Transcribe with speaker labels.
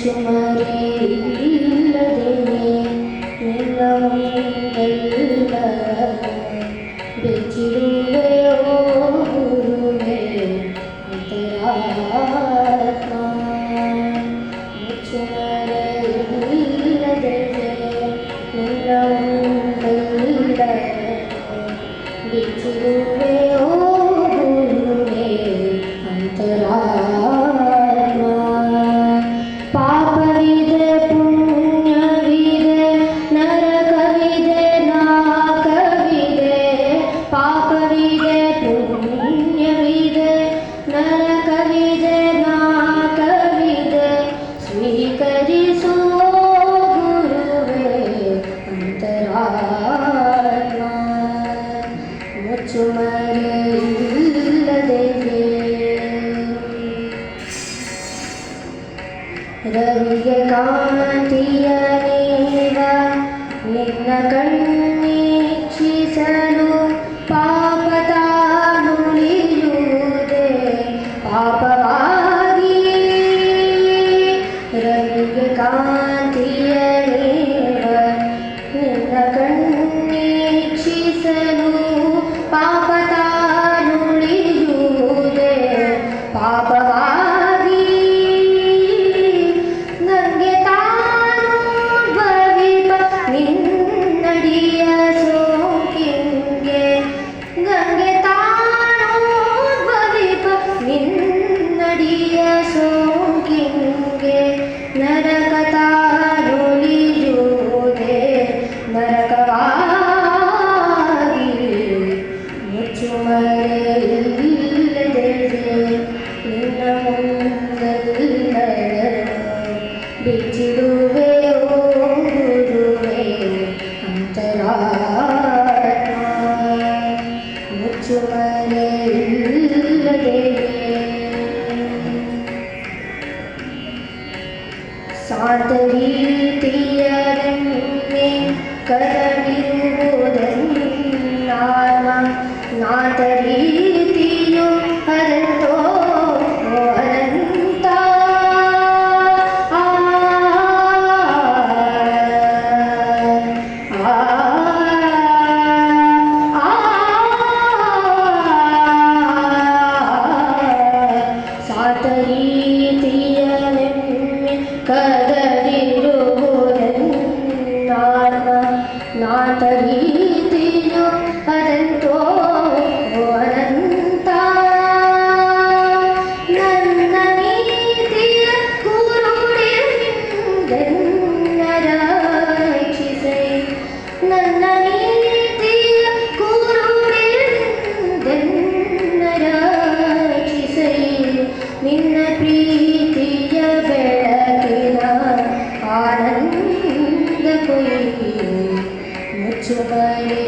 Speaker 1: ചുമറിയില്ലതിനെ നിലവും to let it ಬಿಚ್ಚಿಡುವೆ ಓದುವೆ ಅಂತರಾತ್ಮ ಮುಚ್ಚುಮರೆ சாந்த ரீதியரன் கதர் कर your body.